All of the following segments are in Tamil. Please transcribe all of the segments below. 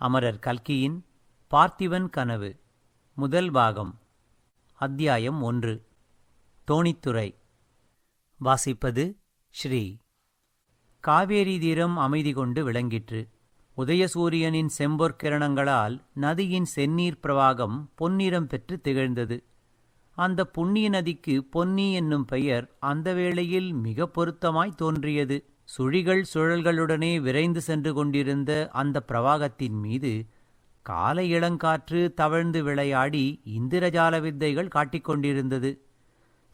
அமரர் கல்கியின் பார்த்திவன் கனவு முதல் பாகம் அத்தியாயம் ஒன்று தோணித்துறை. வாசிப்பது ஸ்ரீ. காவேரி தீரம் அமைதி கொண்டு விளங்கிற்று. உதயசூரியனின் செம்பொற்கிரணங்களால் நதியின் செந்நீர் பிரவாகம் பொன்னிறம் பெற்று திகழ்ந்தது. அந்த புண்ணிய நதிக்கு பொன்னி என்னும் பெயர் அந்த வேளையில் மிக பொருத்தமாய் தோன்றியது. சுழிகள் சுழல்களுடனே விரைந்து சென்று கொண்டிருந்த அந்த பிரவாகத்தின் மீது காலை இளங்காற்று தவழ்ந்து விளையாடி இந்திரஜால வித்தைகள் காட்டிக்கொண்டிருந்தது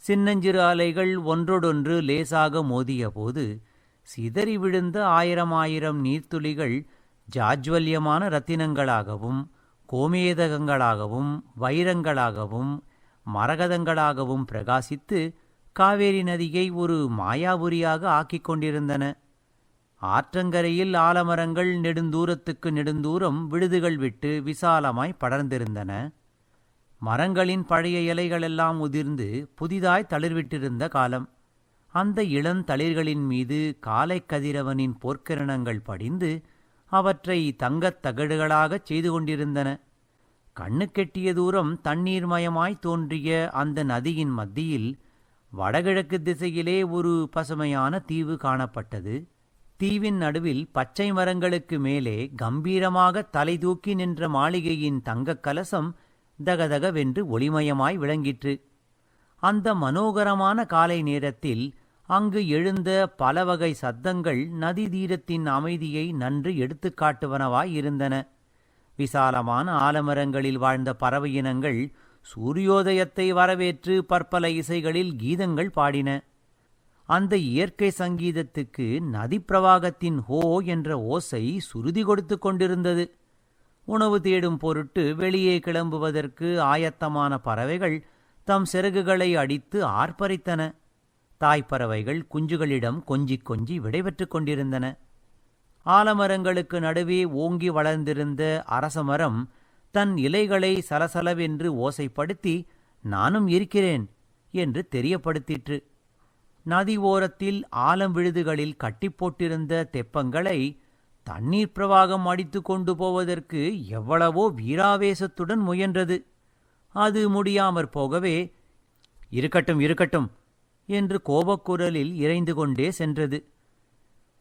சின்னஞ்சிறு அலைகள் ஒன்றொடொன்று லேசாக மோதியபோது சிதறி விழுந்த ஆயிரம் ஆயிரம் நீர்த்துளிகள் ஜாஜ்வல்யமான ரத்தினங்களாகவும் கோமேதகங்களாகவும் வைரங்களாகவும் மரகதங்களாகவும் பிரகாசித்து காவேரி நதியை ஒரு மாயாபுரியாக ஆக்கிக் கொண்டிருந்தன. ஆற்றங்கரையில் ஆலமரங்கள் நெடுந்தூரத்துக்கு நெடுந்தூரம் விடுதுகள் விட்டு விசாலமாய் படர்ந்திருந்தன. மரங்களின் பழைய இலைகளெல்லாம் உதிர்ந்து புதிதாய் தளிர்விட்டிருந்த காலம். அந்த இளந்தளிர்களின் மீது காலை கதிரவனின் போர்க்கிரணங்கள் படிந்து அவற்றை தங்கத் தகடுகளாகச் செய்து கொண்டிருந்தன. கண்ணுக்கெட்டிய தூரம் தண்ணீர்மயமாய் தோன்றிய அந்த நதியின் மத்தியில் வடகிழக்கு திசையிலே ஒரு பசுமையான தீவு காணப்பட்டது. தீவின் நடுவில் பச்சை மரங்களுக்கு மேலே கம்பீரமாக தலை தூக்கி நின்ற மாளிகையின் தங்கக் கலசம் தகதகவென்று ஒளிமயமாய் விளங்கிற்று. அந்த மனோகரமான காலை நேரத்தில் அங்கு எழுந்த பல வகை சத்தங்கள் நதி தீரத்தின் அமைதியை நன்று எடுத்துக்காட்டுவனவாய் இருந்தன. விசாலமான ஆலமரங்களில் வாழ்ந்த பறவை இனங்கள் சூரியோதயத்தை வரவேற்று பற்பல இசைகளில் கீதங்கள் பாடின. அந்த இயற்கை சங்கீதத்துக்கு நதி பிரவாகத்தின் ஹோ என்ற ஓசை சுருதி கொடுத்து கொண்டிருந்தது. உணவு தேடும் பொருட்டு வெளியே கிளம்புவதற்கு ஆயத்தமான பறவைகள் தம் சிறகுகளை அடித்து ஆர்ப்பரித்தன. தாய்ப்பறவைகள் குஞ்சுகளிடம் கொஞ்சிக் கொஞ்சி விடைபெற்றுக் கொண்டிருந்தன. ஆலமரங்களுக்கு நடுவே ஓங்கி வளர்ந்திருந்த அரசமரம் தன் இலைகளை சலசலவென்று ஓசைப்படுத்தி நானும் இருக்கிறேன் என்று தெரியப்படுத்திற்று. நதி ஓரத்தில் ஆலம் விழுதுகளில் கட்டி போட்டிருந்த தெப்பங்களை தண்ணீர் பிரவாகம் அடித்து கொண்டு போவதற்கு எவ்வளவோ வீராவேசத்துடன் முயன்றது. அது முடியாமற் போகவே இருக்கட்டும் இருக்கட்டும் என்று கோபக்குரலில் இறைந்து கொண்டே சென்றது.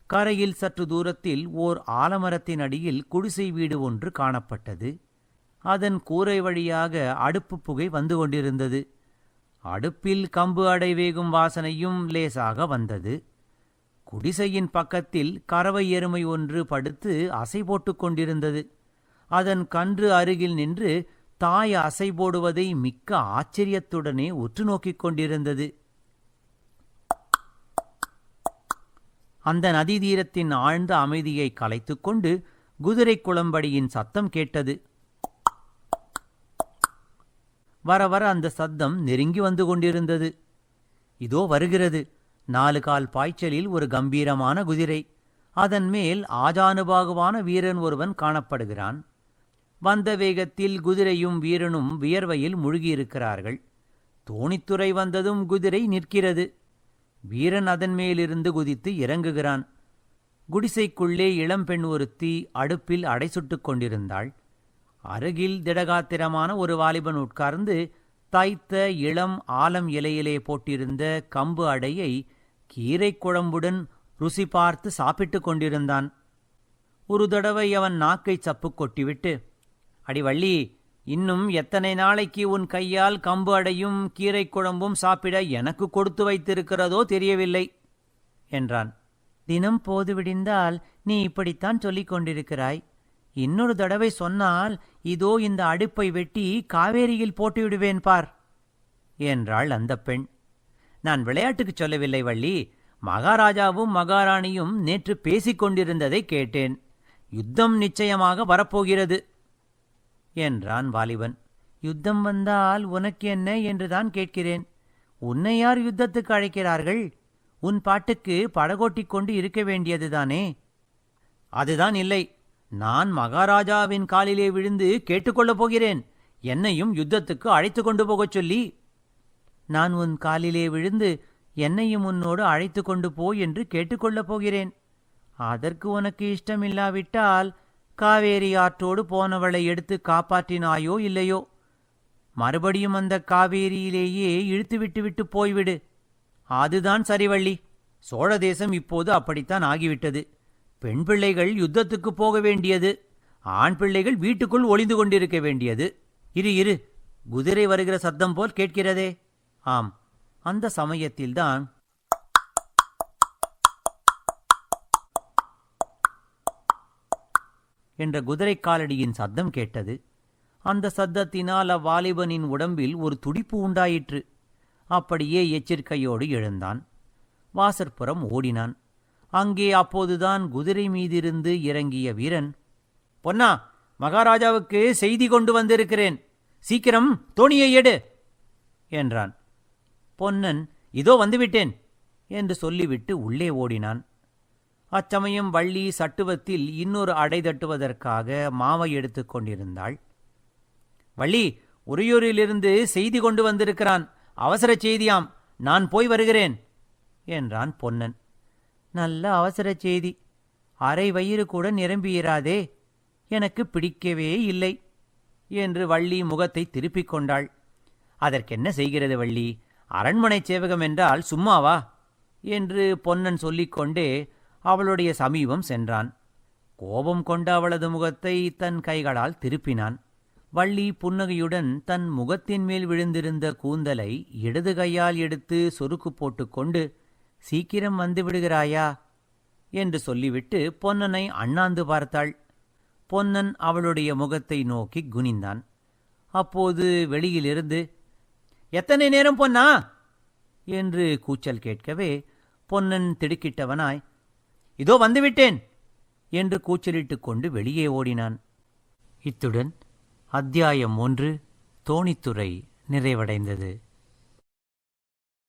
கரையில் சற்று தூரத்தில் ஓர் ஆலமரத்தின் அடியில் குடிசை வீடு ஒன்று காணப்பட்டது. அதன் கூரை வழியாக அடுப்பு புகை வந்து கொண்டிருந்தது. அடுப்பில் கம்பு அடை வேகும் வாசனையும் லேசாக வந்தது. குடிசையின் பக்கத்தில் கறவை எருமை ஒன்று படுத்து அசை போட்டுக் கொண்டிருந்தது. அதன் கன்று அருகில் நின்று தாய் அசை போடுவதை மிக்க ஆச்சரியத்துடனே உற்று நோக்கிக் கொண்டிருந்தது. அந்த நதி தீரத்தின் ஆழ்ந்த அமைதியை கலைத்துக்கொண்டு குதிரை குளம்படியின் சத்தம் கேட்டது. வர வர அந்த சத்தம் நெருங்கி வந்து கொண்டிருந்தது. இதோ வருகிறது. நாலு கால் பாய்ச்சலில் ஒரு கம்பீரமான குதிரை. அதன் மேல் ஆஜானுபாகுவான வீரன் ஒருவன் காணப்படுகிறான். வந்த வேகத்தில் குதிரையும் வீரனும் வியர்வையில் முழுகியிருக்கிறார்கள். தோணித்துறை வந்ததும் குதிரை நிற்கிறது. வீரன் அதன் மேலிருந்து குதித்து இறங்குகிறான். குடிசைக்குள்ளே இளம்பெண் ஒருத்தி அடுப்பில் அடை சுட்டுக் கொண்டிருந்தாள். அருகில் திடகாத்திரமான ஒரு வாலிபன் உட்கார்ந்து தைத்த இளம் ஆலம் இலையிலே போட்டிருந்த கம்பு அடையை கீரைக் குழம்புடன் ருசி பார்த்து சாப்பிட்டுக் கொண்டிருந்தான். ஒரு தடவை அவன் நாக்கைச் சப்பு கொட்டிவிட்டு அடி வள்ளி இன்னும் எத்தனை நாளைக்கு உன் கையால் கம்பு அடையும் கீரைக் குழம்பும் சாப்பிட எனக்கு கொடுத்து வைத்திருக்கிறதோ தெரியவில்லை என்றான். தினம் போது விடிந்தால் நீ இப்படித்தான் சொல்லிக் கொண்டிருக்கிறாய். இன்னொரு தடவை சொன்னால் இதோ இந்த அடுப்பை வெட்டி காவேரியில் போட்டுவிடுவேன் பார் என்றாள் அந்த பெண். நான் விளையாட்டுக்குச் சொல்லவில்லை வள்ளி மகாராஜாவும் மகாராணியும் நேற்று பேசிக் கொண்டிருந்ததை கேட்டேன். யுத்தம் நிச்சயமாக வரப்போகிறது என்றான் வாலிபன். யுத்தம் வந்தால் உனக்கு என்ன என்றுதான் கேட்கிறேன். உன்னை யார் யுத்தத்துக்கு அழைக்கிறார்கள்? உன் பாட்டுக்கு படகோட்டிக் கொண்டு இருக்க வேண்டியதுதானே? அதுதான் இல்லை நான் மகாராஜாவின் காலிலே விழுந்து கேட்டுக்கொள்ளப் போகிறேன். என்னையும் யுத்தத்துக்கு அழைத்து கொண்டு போகச் சொல்லி நான் உன் காலிலே விழுந்து என்னையும் உன்னோடு அழைத்து கொண்டு போ என்று கேட்டுக்கொள்ளப் போகிறேன். அதற்கு உனக்கு இஷ்டமில்லாவிட்டால் காவேரி ஆற்றோடு போனவளை எடுத்து காப்பாற்றினாயோ இல்லையோ? மறுபடியும் அந்த காவேரியிலேயே இழுத்து விட்டு விட்டு போய்விடு. அதுதான் சரிவள்ளி. சோழ தேசம் இப்போது அப்படித்தான் ஆகிவிட்டது. பெண் பிள்ளைகள் யுத்தத்துக்கு போக வேண்டியது. ஆண் பிள்ளைகள் வீட்டுக்குள் ஒளிந்து கொண்டிருக்க வேண்டியது. இரு இரு. குதிரை வருகிற சத்தம் போல் கேட்கிறதே. ஆம் அந்த சமயத்தில்தான் என்ற குதிரை காலடியின் சத்தம் கேட்டது. அந்த சத்தத்தினால் அவ்வாலிபனின் உடம்பில் ஒரு துடிப்பு உண்டாயிற்று. அப்படியே எச்சரிக்கையோடு எழுந்தான். வாசற்புறம் ஓடினான். அங்கே அப்போதுதான் குதிரை மீதிருந்து இறங்கிய வீரன் பொன்னா மகாராஜாவுக்கு செய்தி கொண்டு வந்திருக்கிறேன். சீக்கிரம் தோணியை எடு என்றான். பொன்னன் இதோ வந்துவிட்டேன் என்று சொல்லிவிட்டு உள்ளே ஓடினான். அச்சமயம் வள்ளி சட்டுவத்தில் இன்னொரு அடை தட்டுவதற்காக மாவை எடுத்துக் கொண்டிருந்தாள். வள்ளி உறையூரிலிருந்து செய்தி கொண்டு வந்திருக்கிறான். அவசர செய்தியாம். நான் போய் வருகிறேன் என்றான் பொன்னன். நல்ல அவசர செய்தி. அரை வயிறு கூட நிரம்பியிராதே எனக்கு பிடிக்கவே இல்லை என்று வள்ளி முகத்தை திருப்பிக் கொண்டாள். அதற்கென்ன செய்கிறது வள்ளி? அரண்மனை சேவகம் என்றால் சும்மாவா? என்று பொன்னன் சொல்லிக்கொண்டே அவளுடைய சமீபம் சென்றான். கோபம் கொண்ட அவளது முகத்தை தன் கைகளால் திருப்பினான். வள்ளி புன்னகையுடன் தன் முகத்தின் மேல் விழுந்திருந்த கூந்தலை இடது கையால் எடுத்து சொருக்கு போட்டுக்கொண்டு சீக்கிரம் வந்து விடுகிறாயா? என்று சொல்லிவிட்டு பொன்னனை அண்ணாந்து பார்த்தாள். பொன்னன் அவளுடைய முகத்தை நோக்கி குனிந்தான். அப்போது வெளியிலிருந்து எத்தனை நேரம் பொன்னா? என்று கூச்சல் கேட்கவே பொன்னன் திடுக்கிட்டவனாய் இதோ வந்துவிட்டேன் என்று கூச்சலிட்டுக் கொண்டு வெளியே ஓடினான். இத்துடன் அத்தியாயம் ஒன்று தோணித்துறை நிறைவடைந்தது.